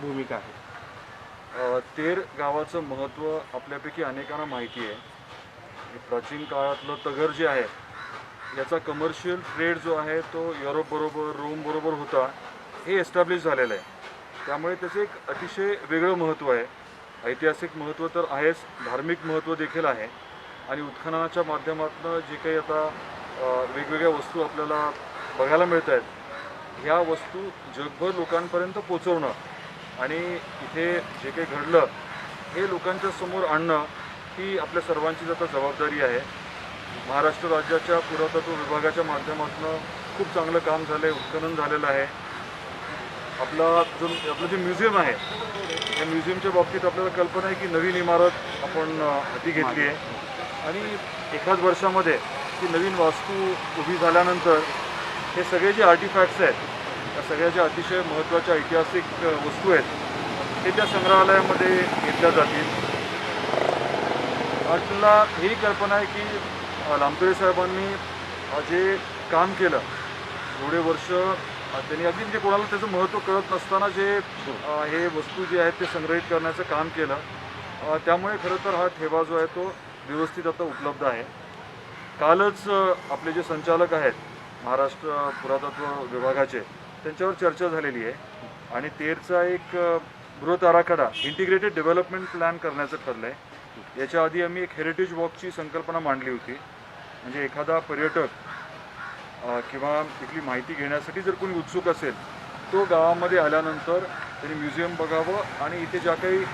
भूमिका आहे. अ, तेर गावाचं महत्त्व आपल्यापैकी अनेकांना माहिती आहे. हे प्राचीन काळातलं तगर जे आहे याचा कमर्शियल ट्रेड जो आहे तो युरोपबरोबर रोमबरोबर होता हे एस्टॅब्लिश झालेलं आहे. त्यामुळे त्याचं एक अतिशय वेगळं महत्त्व आहे. ऐतिहासिक महत्त्व तर आहेच धार्मिक महत्त्व देखील आहे. आणि उत्खननाच्या माध्यमातून जे काही आता अ, वेगवेगळ्या वस्तू आपल्याला बघायला मिळत आहेत ह्या वस्तू जगभर लोकांपर्यंत पोचवणं आणि इथे जे काही घडलं हे लोकांच्या समोर आणणं ही आपल्या सर्वांचीच आता जबाबदारी आहे. महाराष्ट्र राज्याच्या पुरातत्व विभागाच्या माध्यमातून खूप चांगलं काम झालं आहे उत्खनन झालेलं आहे. आपला जो आपलं जे म्युझियम आहे त्या म्युझियमच्या बाबतीत आपल्याला कल्पना आहे की नवीन इमारत आपण हाती घेतली आहे. आणि एकाच वर्षामध्ये ती नवीन वास्तू उभी झाल्यानंतर हे सगळे जे आर्टिफॅक्ट्स आहेत या सगळ्या ज्या अतिशय महत्त्वाच्या ऐतिहासिक वस्तू आहेत ते त्या संग्रहालयामध्ये घेतल्या जातील. आपल्याला ही कल्पना आहे की अ, साहेबांनी जे काम केलं थोडे वर्ष त्यांनी अगदी म्हणजे कोणाला त्याचं महत्त्व कळत नसताना जे हे वस्तू जे आहेत ते संग्रहित करण्याचं काम केलं. त्यामुळे खरं तर हा ठेवा जो आहे तो व्यवस्थित आता उपलब्ध आहे. कालच आपले जे संचालक आहेत महाराष्ट्र पुरातत्व विभागाचे त्यांच्यावर चर्चा झालेली आहे. आणि तेरचा एक बृहत आराखडा इंटिग्रेटेड डेव्हलपमेंट प्लॅन करण्याचं ठरलं आहे याच्या आधी आम्ही एक हेरिटेज वॉकची संकल्पना मांडली होती. म्हणजे एखादा पर्यटक किंवा तिथली माहिती घेण्यासाठी जर कोणी उत्सुक असेल तो गावामध्ये आल्यानंतर त्यांनी म्युझियम बघावं आणि इथे ज्या काही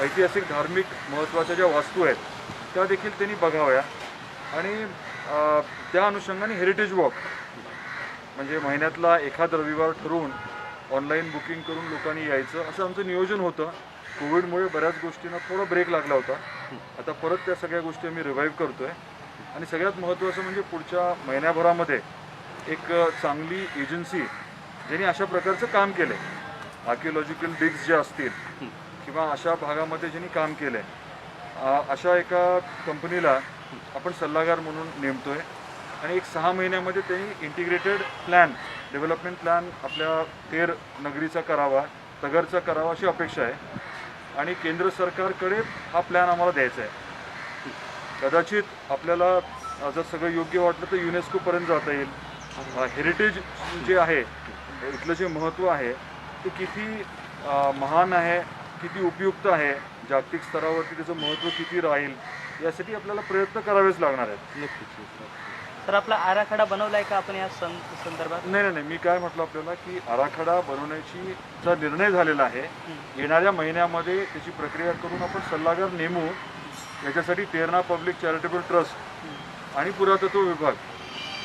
ऐतिहासिक धार्मिक महत्त्वाच्या ज्या वास्तू आहेत त्या देखील त्यांनी बघाव्या. आणि त्या अनुषंगाने हेरिटेज वॉक म्हणजे महिन्यातला एखाद रविवार ठरवून ऑनलाईन बुकिंग करून लोकांनी यायचं. असं आमचं नियोजन होतं. कोविडमुळे बऱ्याच गोष्टींना थोडा ब्रेक लागला होता. आता परत त्या सगळ्या गोष्टी आम्ही रिवाईव करतो आहे आणि सगळ्यात महत्त्वाचं म्हणजे पुढच्या महिन्याभरामध्ये एक चांगली एजन्सी ज्यांनी अशा प्रकारचं काम केलं आहे आर्किओलॉजिकल डिग्स जे असतील किंवा अशा भागामध्ये ज्यांनी काम केलं आहे अशा एका कंपनीला आपण सल्लागार म्हणून नेमतो आहे आणि एक सहा महिन्यामध्ये त्यांनी इंटिग्रेटेड प्लॅन डेव्हलपमेंट प्लॅन आपल्या तेर नगरीचा करावा तगरचा करावा अशी अपेक्षा आहे. आणि केंद्र सरकारकडे हा प्लॅन आम्हाला द्यायचा आहे. कदाचित आपल्याला जर सगळं योग्य वाटलं तर युनेस्कोपर्यंत जाता येईल. हेरिटेज जे आहे इथलं जे महत्त्व आहे ते किती महान आहे किती उपयुक्त आहे जागतिक स्तरावरती त्याचं महत्त्व किती राहील यासाठी आपल्याला प्रयत्न करावेच लागणार आहेत. नक्कीच. तर आपला आराखडा बनवलाय का आपण या सं संदर्भात? नाही नाही नाही. मी काय म्हटलं आपल्याला की आराखडा बनवण्याची चा निर्णय झालेला आहे. येणाऱ्या महिन्यामध्ये त्याची प्रक्रिया करून आपण सल्लागार नेमू. याच्यासाठी तेरणा पब्लिक चॅरिटेबल ट्रस्ट आणि पुरातत्व विभाग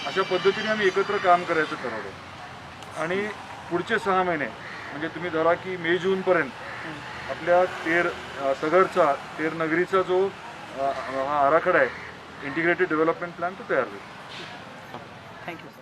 अशा पद्धतीने आम्ही एकत्र काम करायचं ठरवलं आणि पुढचे सहा महिने म्हणजे तुम्ही धरा की मे जूनपर्यंत आपल्या तेर अ, तगरचा तेर नगरीचा जो हा आराखडा आहे integrated development plan to pair with. Thank you.